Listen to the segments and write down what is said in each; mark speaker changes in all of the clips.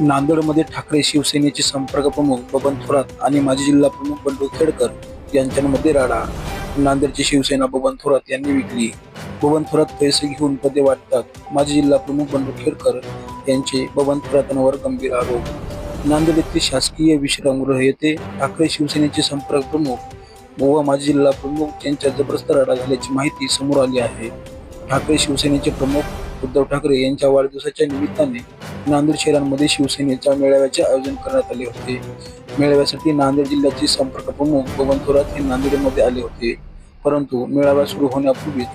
Speaker 1: नांदेडमध्ये ठाकरे शिवसेनेचे संपर्क प्रमुख बबन थोरात आणि माजी जिल्हा प्रमुख बंडू खेडकर यांच्यामध्ये राडा. नांदेडची शिवसेना बबन थोरात यांनी विकली. बबन थोरात पैसे घेऊन पदे वाटतात. माजी जिल्हा प्रमुख बंडू खेडकर यांचे बबन थोरातांवर गंभीर आरोप. नांदेड येथील शासकीय विश्रामगृह येथे ठाकरे शिवसेनेचे संपर्क प्रमुख व माजी जिल्हा प्रमुख यांच्या जबरदस्त राडा झाल्याची माहिती समोर आली आहे. ठाकरे शिवसेनेचे प्रमुख उद्धव ठाकरे यांच्या वाढदिवसाच्या निमित्ताने नांदेड शहरांमध्ये शिवसेनेच्या मेळाव्याचे आयोजन करण्यात आले होते. मेळाव्यासाठी नांदेड जिल्ह्याचे संपर्क प्रमुख बबन थोरात हे नांदेडमध्ये आले होते. परंतु मेळावा सुरू होण्यापूर्वीच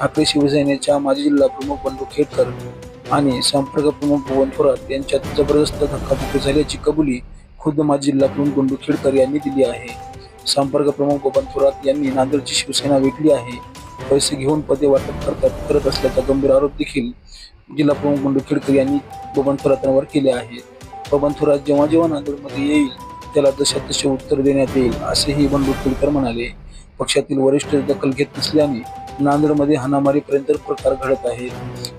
Speaker 1: ठाकरे शिवसेनेच्या माजी जिल्हा प्रमुख बंडू खेडकर आणि संपर्क प्रमुख भुवन थोरात यांच्यात जबरदस्त धक्काबुक्की झाल्याची कबुली खुद्द माजी जिल्हा प्रमुख बंडू खेडकर यांनी दिली आहे. संपर्क प्रमुख बबन थोरात यांनी नांदेडची शिवसेना विकली आहे. पैसे घेऊन पदे वाटप करतात करत असल्याचा गंभीर आरोप देखील जिल्हा प्रमुख बंडू खेडकर यांनी बबन थोरातांवर केले आहे. बबन थोरात जेव्हा जेव्हा नांदेडमध्ये येईल त्याला दशात तसे उत्तर देण्यात येईल असेही बंडू खेडकर म्हणाले. पक्षातील वरिष्ठ दखल घेत नसल्याने नांदेडमध्ये हाणामारीपर्यंत प्रकार घडत आहेत.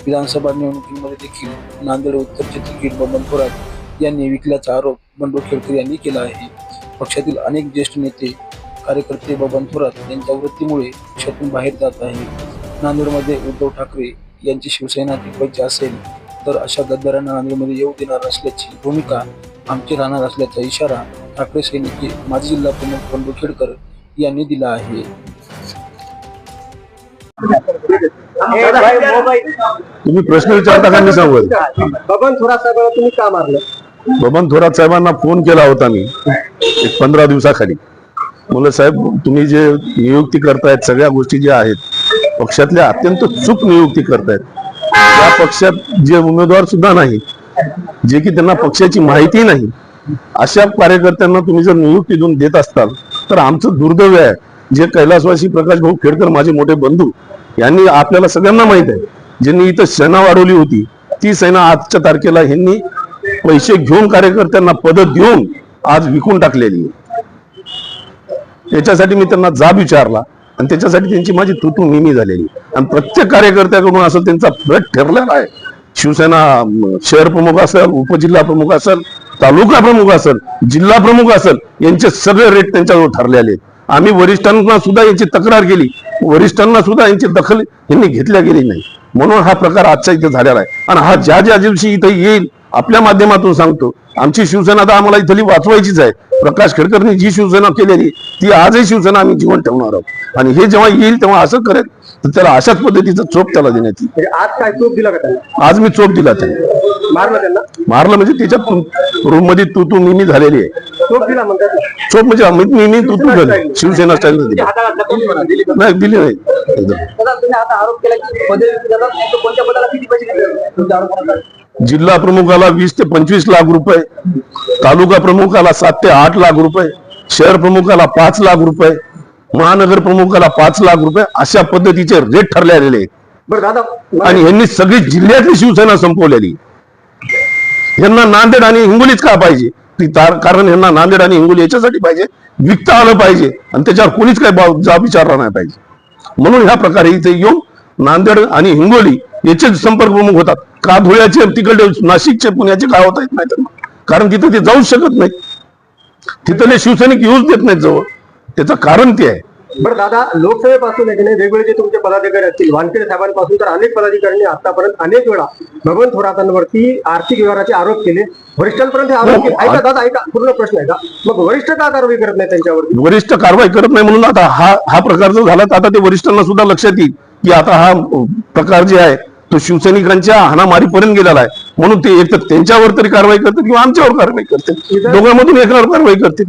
Speaker 1: विधानसभा निवडणुकीमध्ये देखील नांदेड उत्तरचे तिकीट बबन थोरात यांनी विकल्याचा आरोप बंडू खेडकर यांनी केला आहे. पक्षातील अनेक ज्येष्ठ नेते कार्यकर्ते बबन थोरात यांच्या वृत्तीमुळे पक्षातून बाहेर जात आहेत. नांदेडमध्ये उद्धव ठाकरे यांची शिवसेना टिकवायची असेल तर अशा गद्दारांना नांदेडमध्ये येऊ देणार असल्याची भूमिका आमची राहणार असल्याचा इशारा ठाकरे सेनेचे माजी जिल्हा प्रमुख बंडू खेडकर यांनी दिला आहे.
Speaker 2: तुम्ही प्रश्न विचारता का मी सांगेल
Speaker 3: बबन थोरा साहेबांना तुम्ही का मारलं?
Speaker 2: बबन थोरात साहेबांना फोन केला होता मी एक पंधरा दिवसाखाली. म्हणलं साहेब तुम्ही जे नियुक्ती करतायत सगळ्या गोष्टी ज्या आहेत पक्षातल्या अत्यंत चूक नियुक्ती करतायत. त्या पक्षात जे उमेदवार सुद्धा नाही जे की त्यांना पक्षाची माहिती नाही अशा कार्यकर्त्यांना तुम्ही जर नियुक्ती देऊन देत असताल तर आमचं दुर्दैव आहे. जे कैलासवासी प्रकाश भाऊ खेडकर माझे मोठे बंधू यांनी आपल्याला सगळ्यांना माहीत आहे. ज्यांनी इथं सेना वाढवली होती ती सेना आजच्या तारखेला ह्यांनी पैसे घेऊन कार्यकर्त्यांना पद देऊन आज विकून टाकलेली आहे. त्याच्यासाठी मी त्यांना जाब विचारला. आणि त्याच्यासाठी त्यांची माझी तुतू मिमी झालेली. आणि प्रत्येक कार्यकर्त्याकडून असं त्यांचा प्रत ठरलेला आहे. शिवसेना शहर प्रमुख असेल उपजिल्हा प्रमुख असेल तालुका प्रमुख असेल जिल्हा प्रमुख असेल यांचे सगळे रेट त्यांच्याजवळ ठरलेले आहेत. आम्ही वरिष्ठांना सुद्धा यांची तक्रार केली. वरिष्ठांना सुद्धा यांची दखल यांनी घेतल्या गेली नाही. म्हणून हा प्रकार आजच्या इथे झालेला आहे. आणि हा ज्या ज्या दिवशी इथे येईल आपल्या माध्यमातून सांगतो. आमची शिवसेना तर आम्हाला इथली वाचवायचीच आहे. प्रकाश खेडकरने जी शिवसेना केलेली ती आजही शिवसेना आम्ही जीवन ठेवणार आहोत. आणि हे जेव्हा येईल तेव्हा असं करेल तर त्याला अशाच पद्धतीचं चोप त्याला देण्यात येईल.
Speaker 3: म्हणजे आज काय चूक दिला का
Speaker 2: आज मी चोप दिला त्याला
Speaker 3: मारलं त्यांना?
Speaker 2: मारलं म्हणजे त्याच्यात रूममध्ये तू तू मिमी झालेली आहे. चोप म्हणजे अमित मिमी तू तू झाली. शिवसेना स्टाईल दिली? नाही दिली नाही. एकदम जिल्हा प्रमुखाला वीस ते पंचवीस लाख रुपये तालुका प्रमुखाला सात ते आठ लाख रुपये शहर प्रमुखाला पाच लाख रुपये महानगर प्रमुखाला पाच लाख रुपये अशा पद्धतीचे रेट ठरलेले आणि यांनी सगळी जिल्ह्यातली शिवसेना संपवलेली. यांना नांदेड आणि हिंगोलीच का पाहिजे? ती कारण यांना नांदेड आणि हिंगोली याच्यासाठी पाहिजे विकता आलं पाहिजे आणि त्याच्यावर कोणीच काही विचारला नाही पाहिजे. म्हणून ह्या प्रकारे इथे येऊन नांदेड आणि हिंगोली याचे संपर्क प्रमुख होतात. का धुळ्याचे तिकडे नाशिकचे पुण्याचे काय होता येत नाही त्यांना कारण तिथे ते जाऊच शकत नाही. तिथले शिवसैनिक येऊच देत नाहीत जवळ. त्याचं कारण ते आहे.
Speaker 3: बरं दादा लोकसभेपासून वेगवेगळे जे तुमचे पदाधिकारी असतील वानखेडे साहेबांपासून तर अनेक पदाधिकाऱ्यांनी आतापर्यंत अनेक वेळा बबन थोरातांवरती आर्थिक व्यवहाराचे आरोप केले. वरिष्ठांपर्यंत हे आरोप केले. ऐका दादा ऐका. पूर्ण प्रश्न आहे का मग वरिष्ठ का कारवाई करत नाही त्यांच्यावरती?
Speaker 2: वरिष्ठ कारवाई करत नाही म्हणून आता हा हा प्रकार जर झाला तर आता ते वरिष्ठांना सुद्धा लक्षात येईल की आता हा प्रकार जे आहे तो शिवसैनिकांच्या हाणामारीपर्यंत गेलेला आहे. म्हणून ते एक तर त्यांच्यावर तरी कारवाई करतील किंवा आमच्यावर कारवाई करतील. दोघांमधून एकावर कारवाई करतील.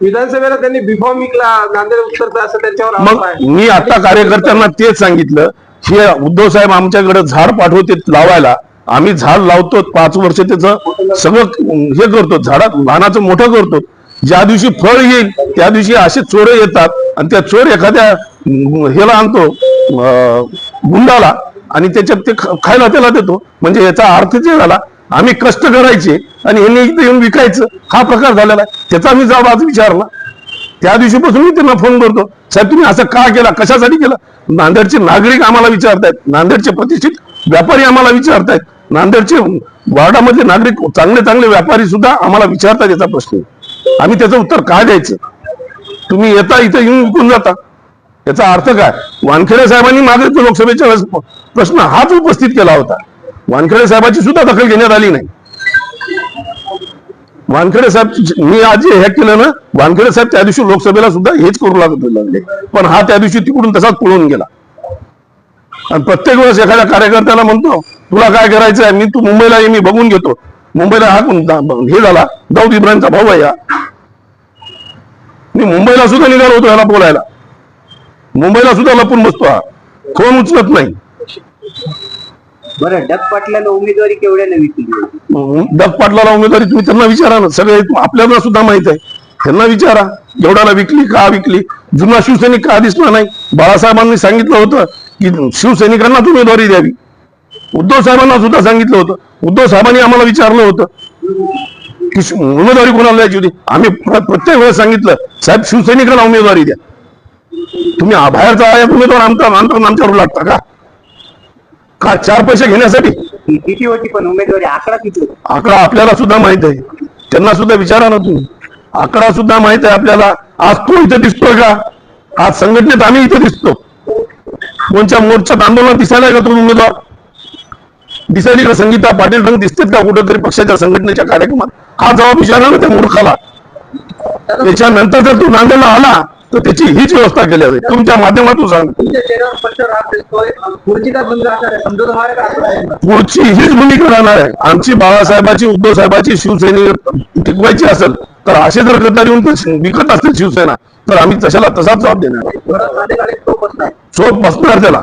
Speaker 3: विधानसभेला त्यांनी बिफॉर्म विकला नांदेड उत्तरचा असं त्यांच्यावर
Speaker 2: मग मी आता कार्यकर्त्यांना तेच सांगितलं हे उद्धव साहेब आमच्याकडे झाड पाठवते लावायला. आम्ही झाड लावतो पाच वर्ष त्याचं सगळं हे करतो झाडात लहानाचं मोठं करतो. ज्या दिवशी फळ येईल त्या दिवशी असे चोर येतात आणि त्या चोर एखाद्या अं, ह्याला आणतो गुंडाला. आणि त्याच्यात ते खायला त्याला देतो. म्हणजे याचा अर्थ जे झाला आम्ही कष्ट करायचे आणि यांनी इथं येऊन विकायचं हा प्रकार झालेला आहे. त्याचा मी जबाब आज विचारला. त्या दिवशीपासून मी त्यांना फोन करतो. साहेब तुम्ही असं का केला? कशासाठी केलं? नांदेडचे नागरिक आम्हाला विचारतायत. नांदेडचे प्रतिष्ठित व्यापारी आम्हाला विचारतायत. नांदेडचे वार्डामधले नागरिक चांगले चांगले व्यापारी सुद्धा आम्हाला विचारतात याचा प्रश्न. आम्ही त्याचं उत्तर का द्यायचं? तुम्ही येता इथं येऊन विकून जाता. याचा अर्थ काय? वानखेडे साहेबांनी मागे तो लोकसभेच्या वेळेस प्रश्न हाच उपस्थित केला होता. वानखेडे साहेबांची सुद्धा दखल घेण्यात आली नाही. वानखेडे साहेब मी आज जे हे केलं ना वानखेडे साहेब त्या दिवशी लोकसभेला सुद्धा हेच करू लागत लागले. पण हा त्या दिवशी तिकडून तसाच पळून गेला. आणि प्रत्येक वेळेस एखाद्या कार्यकर्त्याला म्हणतो तुला काय करायचं आहे मी तू मुंबईला ये मी बघून घेतो. मुंबईला हा हे झाला दाऊद इब्राहिमचा भाऊ आहे या मी मुंबईला सुद्धा निघालो होतो ह्याला बोलायला. मुंबईला सुद्धा लपून बसतो हा. फोन उचलत नाही.
Speaker 4: बरं डग पाटलाला उमेदवारी केवढ्याला विकली
Speaker 2: डग पाटलाला उमेदवारी तुम्ही त्यांना विचारा ना. सगळे आपल्याला सुद्धा माहीत आहे. त्यांना विचारा. एवढ्याला विकली का विकली? जुना शिवसैनिक का दिसला नाही? बाळासाहेबांनी सांगितलं होतं की शिवसैनिकांनाच उमेदवारी द्यावी. उद्धव साहेबांना सुद्धा सांगितलं होतं. उद्धव साहेबांनी आम्हाला विचारलं होतं की उमेदवारी कोणाला द्यायची होती? आम्ही प्र- प्रत्येक वेळेस सांगितलं साहेब शिवसैनिकांना उमेदवारी द्या. तुम्ही आ- बाहेरचा आयात उमेदवार आमचा आमचा आमच्यावर लागता का? का चार पैसे घेण्यासाठी?
Speaker 4: किती होती पण उमेदवारी? आकडा किती
Speaker 2: आकडा आपल्याला सुद्धा माहीत आहे. त्यांना सुद्धा विचारा ना तुम्ही. आकडा सुद्धा माहीत आहे आपल्याला. आज तो इथे दिसतोय का? आज संघटनेत आम्ही इथे दिसतो. कोणच्या मोर्चात आंदोलन दिसायला का तो उमेदवार? दिसायली का संगीता पाटील रंग दिसतेत का कुठेतरी पक्षाच्या संघटनेच्या कार्यक्रमात? हा जबाब विचारा ना त्या मूर्खाला. त्याच्यानंतर जर तू नांदेडला आला तर त्याची हीच व्यवस्था केली जाईल तुमच्या माध्यमातून सांग
Speaker 3: तुमच्या चेहऱ्यावर स्पष्ट राहत दिसतोय खुर्चीचा बंद राहणार आहे समजून होणार का असं आहे?
Speaker 2: पुढची हीच भूमिका राहणार आहे. आमची बाळासाहेबाची उद्धव साहेबाची शिवसेने टिकवायची असेल तर असे जर गद्दार येऊन विकत असतील शिवसेना. तर आम्ही तशाला तसाच जबाब देणार.
Speaker 3: तो बसणार
Speaker 2: त्याला.